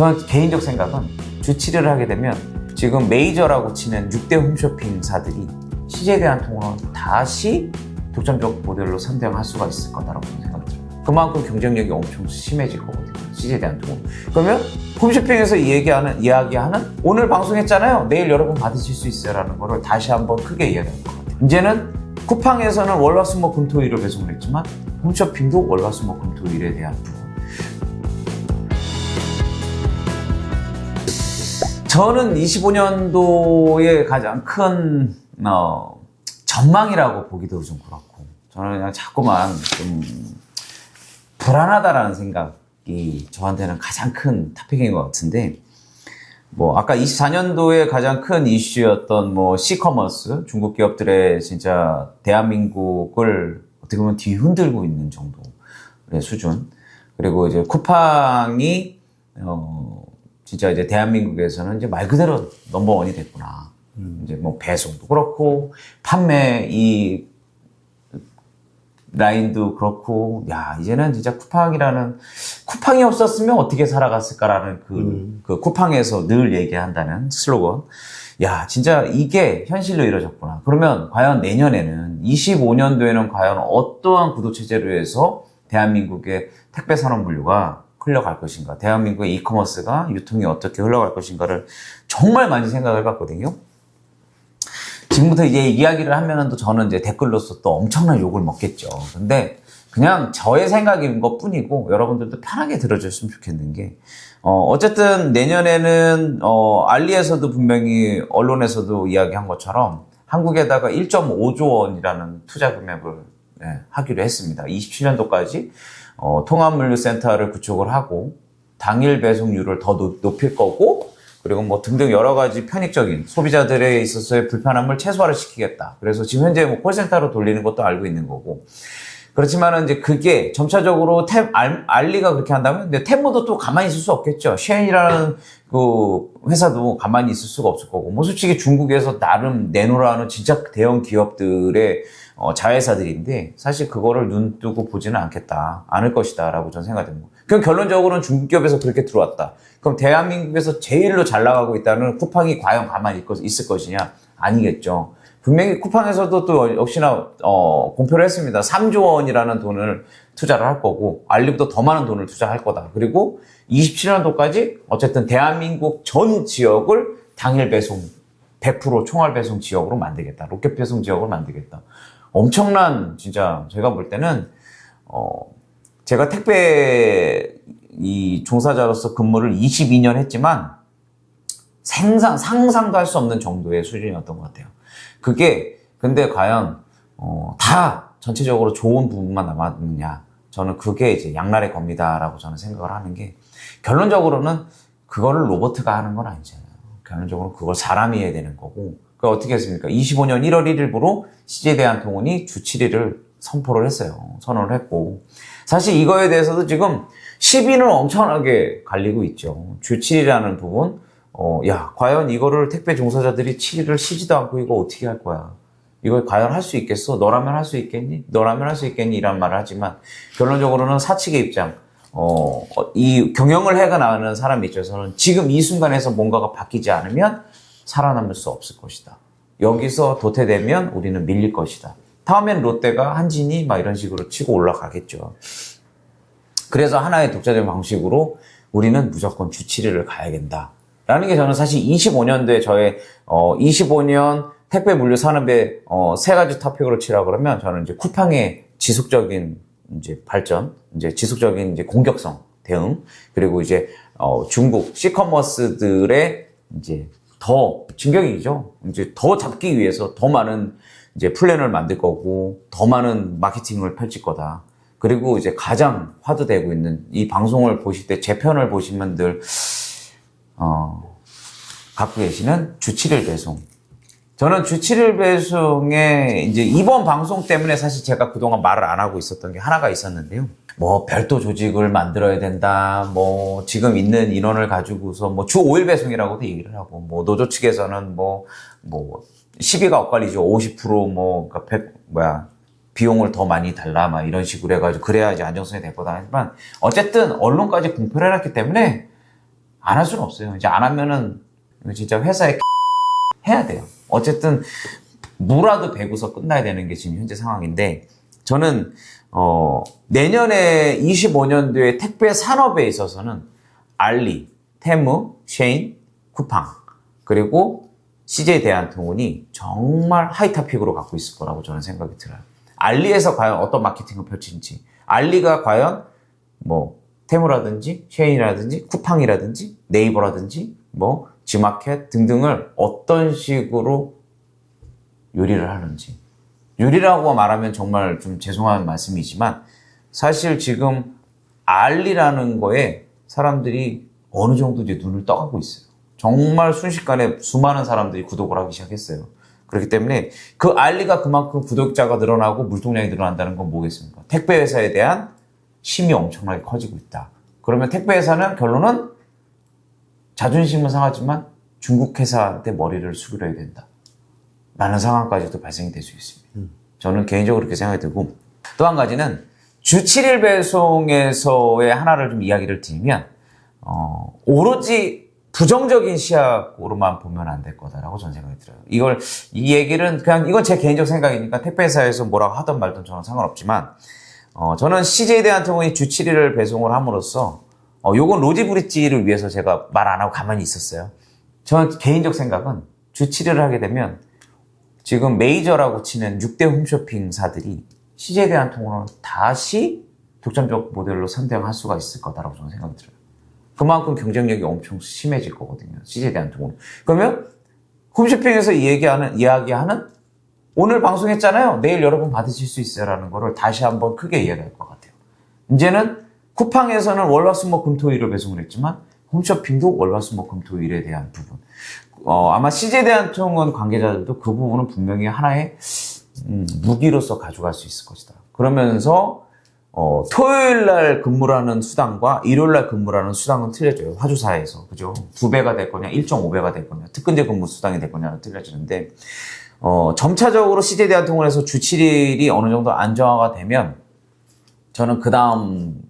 저는 개인적 생각은 주치를 하게 되면 지금 메이저라고 치는 6대 홈쇼핑사들이 CJ에 대한 통으로 다시 독점적 모델로 선정할 수가 있을 거다라고 들어요. 그만큼 경쟁력이 엄청 심해질 거거든요. CJ에 대한 통은. 그러면 홈쇼핑에서 이 얘기하는, 이야기하는 오늘 방송했잖아요. 내일 여러분 받으실 수 있어요라는 거를 다시 한번 크게 이야기할 것 같아요. 이제는 쿠팡에서는 월화수목 금토일을 배송을 했지만 홈쇼핑도 월화수목 금토일에 대한 부분 저는 25년도의 가장 큰 어, 전망이라고 보기도 좀 그렇고 저는 그냥 자꾸만 좀 불안하다라는 생각이 저한테는 가장 큰 토픽인 것 같은데 뭐 아까 24년도에 가장 큰 이슈였던 뭐 시커머스 중국 기업들의 진짜 대한민국을 어떻게 보면 뒤흔들고 있는 정도의 수준. 그리고 이제 쿠팡이 어 진짜 이제 대한민국에서는 이제 말 그대로 넘버원이 됐구나. 이제 뭐 배송도 그렇고 판매 이 라인도 그렇고 야 이제는 진짜 쿠팡이라는 쿠팡이 없었으면 어떻게 살아갔을까라는 그, 그 쿠팡에서 늘 얘기한다는 슬로건. 야 진짜 이게 현실로 이루어졌구나. 그러면 과연 내년에는 25년도에는 과연 어떠한 구도 체제로 해서 대한민국의 택배 산업 물류가 흘러갈 것인가 대한민국의 이커머스가 유통이 어떻게 흘러갈 것인가를 정말 많이 생각을 해봤거든요 지금부터 이제 이야기를 하면은 또 저는 이제 댓글로서 또 엄청난 욕을 먹겠죠. 근데 그냥 저의 생각인 것 뿐이고 여러분들도 편하게 들어줬으면 좋겠는 게, 어, 어쨌든 내년에는, 어, 알리에서도 분명히 언론에서도 이야기한 것처럼 한국에다가 1.5조 원이라는 투자 금액을 예, 하기로 했습니다. 27년도까지 어, 통합물류센터를 구축을 하고 당일 배송률을 더 높- 높일 거고 그리고 뭐 등등 여러 가지 편익적인 소비자들에 있어서의 불편함을 최소화를 시키겠다. 그래서 지금 현재 뭐 콜센터로 돌리는 것도 알고 있는 거고. 그렇지만은 이제 그게 점차적으로 템, 알, 알리가 그렇게 한다면 근데 템모도 또 가만히 있을 수 없겠죠. 쉐인이라는 그 회사도 가만히 있을 수가 없을 거고. 뭐 솔직히 중국에서 나름 내놓으라는 진짜 대형 기업들의 어, 자회사들인데 사실 그거를 눈 뜨고 보지는 않겠다. 않을 것이다. 라고 저는 생각됩니다. 그럼 결론적으로는 중국 기업에서 그렇게 들어왔다. 그럼 대한민국에서 제일로 잘 나가고 있다는 쿠팡이 과연 가만히 있- 있을 것이냐? 아니겠죠. 분명히 쿠팡에서도 또 역시나 어, 공표를 했습니다. 3조 원이라는 돈을 투자를 할 거고 알리보다 더 많은 돈을 투자할 거다. 그리고 27년도까지 어쨌든 대한민국 전 지역을 당일 배송 100% 총알 배송 지역으로 만들겠다. 로켓 배송 지역으로 만들겠다. 엄청난 진짜 제가 볼 때는 어 제가 택배 이 종사자로서 근무를 22년 했지만 생상 상상도 할 수 없는 정도의 수준이었던 것 같아요. 그게 근데 과연 어, 다 전체적으로 좋은 부분만 남았느냐? 저는 그게 이제 양날의 겁니다라고 저는 생각을 하는 게 결론적으로는 그거를 로버트가 하는 건 아니잖아요. 결론적으로 그걸 사람이 해야 되는 거고 그 어떻게 했습니까? 25년 1월 1일부로 CJ 대한통운이 주 7일을 선포를 했어요. 선언을 했고 사실 이거에 대해서도 지금 시비는 엄청나게 갈리고 있죠. 주 7일이라는 부분 어, 야, 과연 이거를 택배 종사자들이 7일을 쉬지도 않고 이거 어떻게 할 거야? 이걸 과연 할 수 있겠어? 너라면 할 수 있겠니? 너라면 할 수 있겠니? 이란 말을 하지만, 결론적으로는 사측의 입장, 어, 어, 이 경영을 해가 나가는 사람 입장에서는 지금 이 순간에서 뭔가가 바뀌지 않으면 살아남을 수 없을 것이다. 여기서 도태되면 우리는 밀릴 것이다. 다음엔 롯데가 한진이 막 이런 식으로 치고 올라가겠죠. 그래서 하나의 독자적인 방식으로 우리는 무조건 주 7일을 가야 된다. 라는 게 저는 사실 25년도에 저의 어 25년 택배 물류 산업의 어세 가지 토픽으로 치라 그러면 저는 이제 쿠팡의 지속적인 이제 발전, 이제 지속적인 이제 공격성 대응, 그리고 이제 어 중국 시커머스들의 이제 더 진격이죠. 이제 더 잡기 위해서 더 많은 이제 플랜을 만들 거고 더 많은 마케팅을 펼칠 거다. 그리고 이제 가장 화두되고 있는 이 방송을 보실 때 제 편을 보시면 늘 어, 갖고 계시는 주 7일 배송. 저는 주 7일 배송에 이제 이번 방송 때문에 사실 제가 그동안 말을 안 하고 있었던 게 하나가 있었는데요. 뭐 별도 조직을 만들어야 된다. 뭐 지금 있는 인원을 가지고서 뭐 주 5일 배송이라고도 얘기를 하고 뭐 노조 측에서는 뭐뭐 시비가 엇갈리죠. 50%뭐 그러니까 100 뭐야 비용을 더 많이 달라 막 이런 식으로 해가지고 그래야지 안정성이 될 거다 하지만 어쨌든 언론까지 공표를 해놨기 때문에 안 할 수는 없어요. 이제 안 하면은 진짜 회사에 해야 돼요. 어쨌든 무라도 배고서 끝나야 되는 게 지금 현재 상황인데 저는 어, 내년에 25년도에 택배 산업에 있어서는 알리, 테무, 쉐인, 쿠팡 그리고 CJ 대한통운이 정말 하이타픽으로 갖고 있을 거라고 저는 생각이 들어요. 알리에서 과연 어떤 마케팅을 펼칠지, 알리가 과연 뭐 테무라든지 쉐인이라든지 쿠팡이라든지 네이버라든지 뭐 지마켓 등등을 어떤 식으로 요리를 하는지 요리라고 말하면 정말 좀 죄송한 말씀이지만 사실 지금 알리라는 거에 사람들이 어느 정도 이제 눈을 떠가고 있어요. 정말 순식간에 수많은 사람들이 구독을 하기 시작했어요. 그렇기 때문에 그 알리가 그만큼 구독자가 늘어나고 물통량이 늘어난다는 건 뭐겠습니까? 택배 회사에 대한 힘이 엄청나게 커지고 있다. 그러면 택배 회사는 결론은 자존심은 상하지만 중국 회사한테 머리를 숙여야 된다. 라는 상황까지도 발생이 될 수 있습니다. 저는 개인적으로 그렇게 생각이 들고 또 한 가지는 주 7일 배송에서의 하나를 좀 이야기를 드리면 어, 오로지 부정적인 시각으로만 보면 안 될 거다라고 저는 생각이 들어요. 이걸 이 얘기는 그냥 이건 제 개인적 생각이니까 택배회사에서 뭐라고 하든 말든 저는 상관없지만 어, 저는 CJ 대한통운이 주 7일을 배송을 함으로써 어, 요건 로지 브릿지를 위해서 제가 말 안 하고 가만히 있었어요. 저는 개인적 생각은 주 7일을 하게 되면 지금 메이저라고 치는 6대 홈쇼핑사들이 CJ 대한통운을 다시 독점적 모델로 선택할 수가 있을 거다라고 저는 생각이 들어요. 그만큼 경쟁력이 엄청 심해질 거거든요. CJ 대한통운. 그러면 홈쇼핑에서 얘기하는, 이야기하는 오늘 방송했잖아요. 내일 여러분 받으실 수 있어요라는 거를 다시 한번 크게 이야기할 것 같아요. 이제는 쿠팡에서는 월화수목 금토일을 배송을 했지만 홈쇼핑도 월화수목 금토일에 대한 부분. 어, 아마 CJ 대한통운 관계자들도 그 부분은 분명히 하나의 음, 무기로서 가져갈 수 있을 것이다. 그러면서 어, 토요일 날 근무라는 수당과 일요일 날 근무라는 수당은 틀려져요. 화주사에서. 그죠? 두 배가 될 거냐, 1.5배가 될 거냐, 특근제 근무 수당이 될 거냐는 틀려지는데, 어, 점차적으로 CJ 대한통운에서 주 7일이 어느 정도 안정화가 되면, 저는 그 다음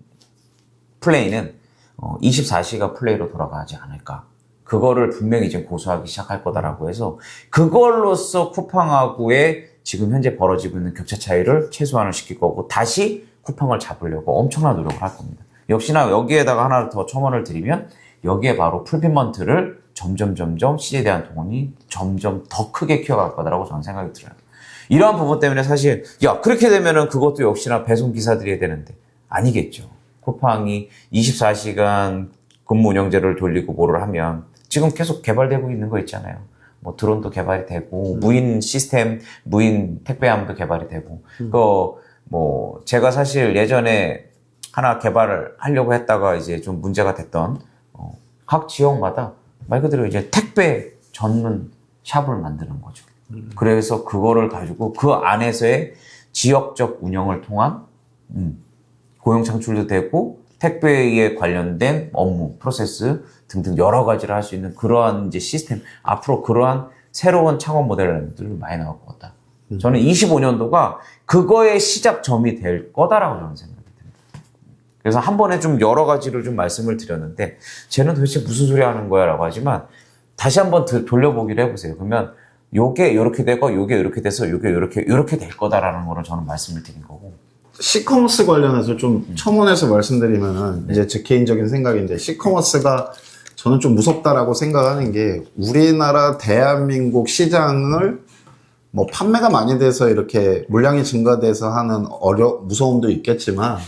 플레이는 어, 24시가 플레이로 돌아가지 않을까. 그거를 분명히 이제 고수하기 시작할 거다라고 해서 그걸로써 쿠팡하고의 지금 현재 벌어지고 있는 격차 차이를 최소화를 시킬 거고 다시 쿠팡을 잡으려고 엄청난 노력을 할 겁니다. 역시나 여기에다가 하나를 더 첨언을 드리면 여기에 바로 풀핀먼트를 점점 점점 CJ 대한통운이 점점 더 크게 키워갈 거다라고 저는 생각이 들어요. 이러한 부분 때문에 사실 야 그렇게 되면은 그것도 역시나 배송 기사들이 해야 되는데 아니겠죠. 쿠팡이 24시간 근무 운영제를 돌리고 뭐를 하면 지금 계속 개발되고 있는 거 있잖아요. 뭐 드론도 개발이 되고 무인 시스템, 무인 택배함도 개발이 되고 그뭐 제가 사실 예전에 하나 개발을 하려고 했다가 이제 좀 문제가 됐던 어, 각 지역마다 말 그대로 이제 택배 전문 샵을 만드는 거죠. 그래서 그거를 가지고 그 안에서의 지역적 운영을 통한 음, 고용 창출도 되고 택배에 관련된 업무, 프로세스 등등 여러 가지를 할 수 있는 그러한 이제 시스템 앞으로 그러한 새로운 창업 모델들이 많이 나올 것 같다. 저는 25년도가 그거의 시작점이 될 거다라고 저는 생각이 듭니다. 그래서 한 번에 좀 여러 가지를 좀 말씀을 드렸는데 쟤는 도대체 무슨 소리 하는 거야 라고 하지만 다시 한번 드- 돌려보기를 해보세요. 그러면 요게 이렇게 되고 요게 이렇게 돼서 요게 이렇게 이렇게 될 거다라는 거를 저는 말씀을 드린 거고. 시커머스 관련해서 좀 첨언해서 말씀드리면은 이제 제 개인적인 생각인데 시커머스가 저는 좀 무섭다라고 생각하는 게 우리나라 대한민국 시장을 뭐 판매가 많이 돼서 이렇게 물량이 증가돼서 하는 어려 무서움도 있겠지만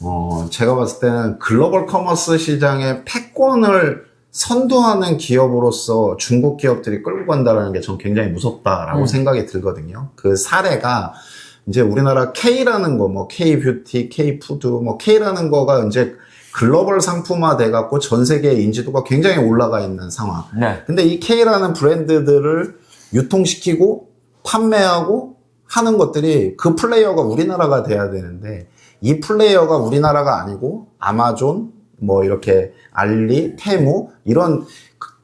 어 제가 봤을 때는 글로벌 커머스 시장의 패권을 선도하는 기업으로서 중국 기업들이 끌고 간다라는 게 전 굉장히 무섭다라고 음. 생각이 들거든요. 그 사례가 이제 우리나라 K라는 거, 뭐 K 뷰티, K 푸드, 뭐 K라는 거가 이제 글로벌 상품화 돼갖고 전 세계의 인지도가 굉장히 올라가 있는 상황. 네. 근데 이 K라는 브랜드들을 유통시키고 판매하고 하는 것들이 그 플레이어가 우리나라가 돼야 되는데 이 플레이어가 우리나라가 아니고 아마존, 뭐 이렇게 알리, 테무 이런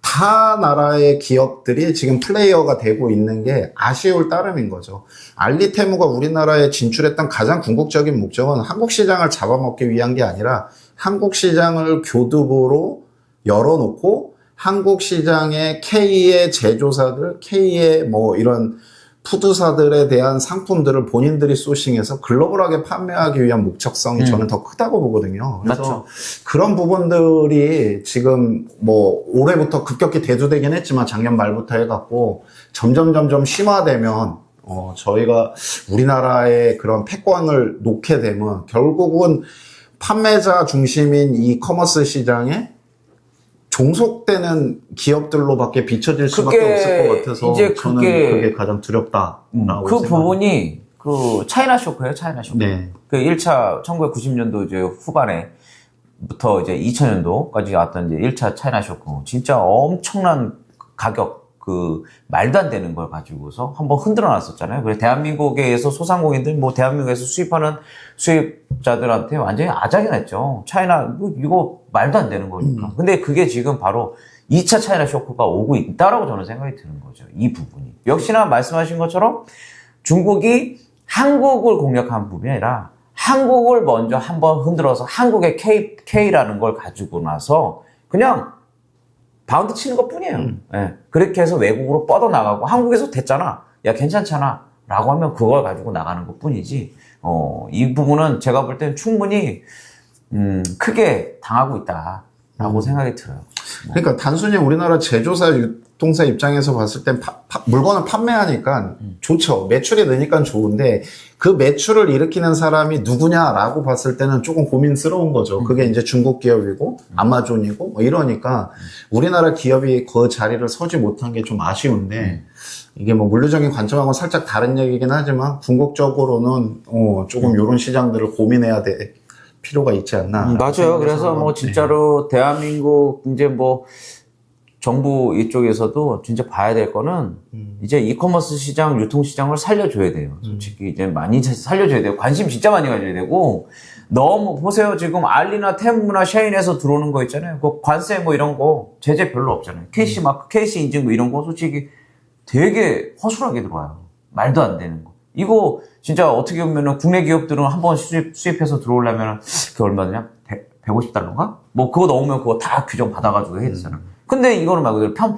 다 나라의 기업들이 지금 플레이어가 되고 있는 게 아쉬울 따름인 거죠. 알리, 테무가 우리나라에 진출했던 가장 궁극적인 목적은 한국 시장을 잡아먹기 위한 게 아니라 한국 시장을 교두보로 열어놓고 한국 시장의 K의 제조사들, K의 뭐 이런 푸드사들에 대한 상품들을 본인들이 소싱해서 글로벌하게 판매하기 위한 목적성이 저는 더 크다고 보거든요. 그래서 맞죠. 그런 부분들이 지금 뭐 올해부터 급격히 대두되긴 했지만 작년 말부터 해갖고 점점 점점 심화되면 어 저희가 우리나라의 그런 패권을 놓게 되면 결국은 판매자 중심인 이 커머스 시장에 종속되는 기업들로밖에 비춰질 수밖에 그게 없을 것 같아서 이제 저는 그게- 그게 가장 두렵다라고 그 생각합니다. 부분이 그 차이나 쇼크예요, 차이나 쇼크. 네. 그 1차 1990년도 이제 후반에 부터 이제 2000년도까지 왔던 이제 1차 차이나 쇼크. 진짜 엄청난 가격 그 말도 안 되는 걸 가지고서 한번 흔들어 놨었잖아요. 그래서 대한민국에서 소상공인들 뭐 대한민국에서 수입하는 수입자들한테 완전히 아작이 났죠. 차이나 뭐 이거 말도 안 되는 거니까. 근데 그게 지금 바로 2차 차이나 쇼크가 오고 있다라고 저는 생각이 드는 거죠. 이 부분이. 역시나 말씀하신 것처럼 중국이 한국을 공략한 부분이 아니라 한국을 먼저 한번 흔들어서 한국의 K, K라는 걸 가지고 나서 그냥 바운드 치는 것 뿐이에요. 예. 그렇게 해서 외국으로 뻗어나가고 한국에서 됐잖아. 야, 괜찮잖아. 라고 하면 그걸 가지고 나가는 것 뿐이지. 어, 이 부분은 제가 볼 때는 충분히, 음, 크게 당하고 있다라고 생각이 들어요. 그러니까 단순히 우리나라 제조사 유통사 입장에서 봤을 땐 파- 파- 물건을 판매하니까 좋죠. 매출이 느니까 좋은데 그 매출을 일으키는 사람이 누구냐라고 봤을 때는 조금 고민스러운 거죠. 그게 이제 중국 기업이고 아마존이고 뭐 이러니까 우리나라 기업이 그 자리를 서지 못한 게 좀 아쉬운데 이게 뭐 물리적인 관점하고 살짝 다른 얘기긴 하지만 궁극적으로는 어, 조금 이런 시장들을 고민해야 될 필요가 있지 않나. 음, 맞아요. 그래서 뭐 네. 진짜로 대한민국 이제 뭐 정부 이쪽에서도 진짜 봐야 될 거는 음. 이제 이커머스 시장, 유통 시장을 살려줘야 돼요. 솔직히 이제 많이 살려줘야 돼요. 관심 진짜 많이 가져야 되고 너무 보세요. 지금 알리나 테무나 샤인에서 들어오는 거 있잖아요. 그 관세 뭐 이런 거 제재 별로 없잖아요. KC 마크, KC 인증 뭐 이런 거 솔직히 되게 허술하게 들어와요. 말도 안 되는 거. 이거 진짜 어떻게 보면은 국내 기업들은 한 번 수입, 수입해서 들어오려면 그게 얼마냐? 100, 150달러인가? 뭐 그거 넣으면 그거 다 규정 받아가지고 해야 되잖아. 근데 이거는 말 그대로 편,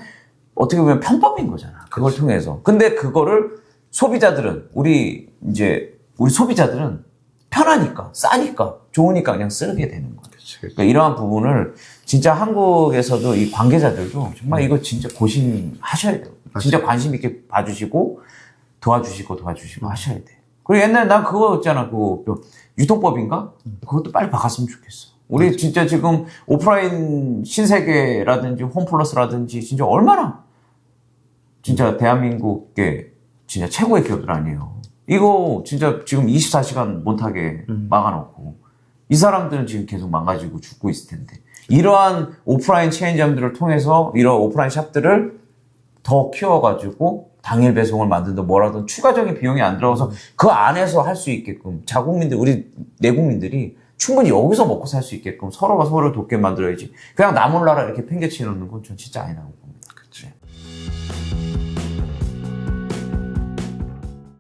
어떻게 보면 편법인 거잖아. 그걸 통해서. 근데 그거를 소비자들은, 우리 이제, 우리 소비자들은 편하니까, 싸니까, 좋으니까 그냥 쓰게 되는 거야. 그러니까 이러한 부분을 진짜 한국에서도 이 관계자들도 정말 이거 진짜 고심하셔야 돼요. 진짜 관심 있게 봐주시고 도와주시고 도와주시고 하셔야 돼. 그리고 옛날에 난 그거 있잖아. 그거 그 유통법인가? 그것도 빨리 바꿨으면 좋겠어. 우리 진짜 지금 오프라인 신세계라든지 홈플러스라든지 진짜 얼마나 진짜 대한민국의 진짜 최고의 기업들 아니에요. 이거 진짜 지금 24시간 못하게 막아놓고 이 사람들은 지금 계속 망가지고 죽고 있을 텐데 이러한 오프라인 체인점들을 통해서 이런 오프라인 샵들을 더 키워가지고 당일 배송을 만든다 뭐라든 추가적인 비용이 안 들어가서 그 안에서 할 수 있게끔 자국민들 우리 내국민들이 충분히 여기서 먹고 살 수 있게끔 서로가 서로를 돕게 만들어야지 그냥 나 몰라라 이렇게 팽개치는 건 전 진짜 아니라고.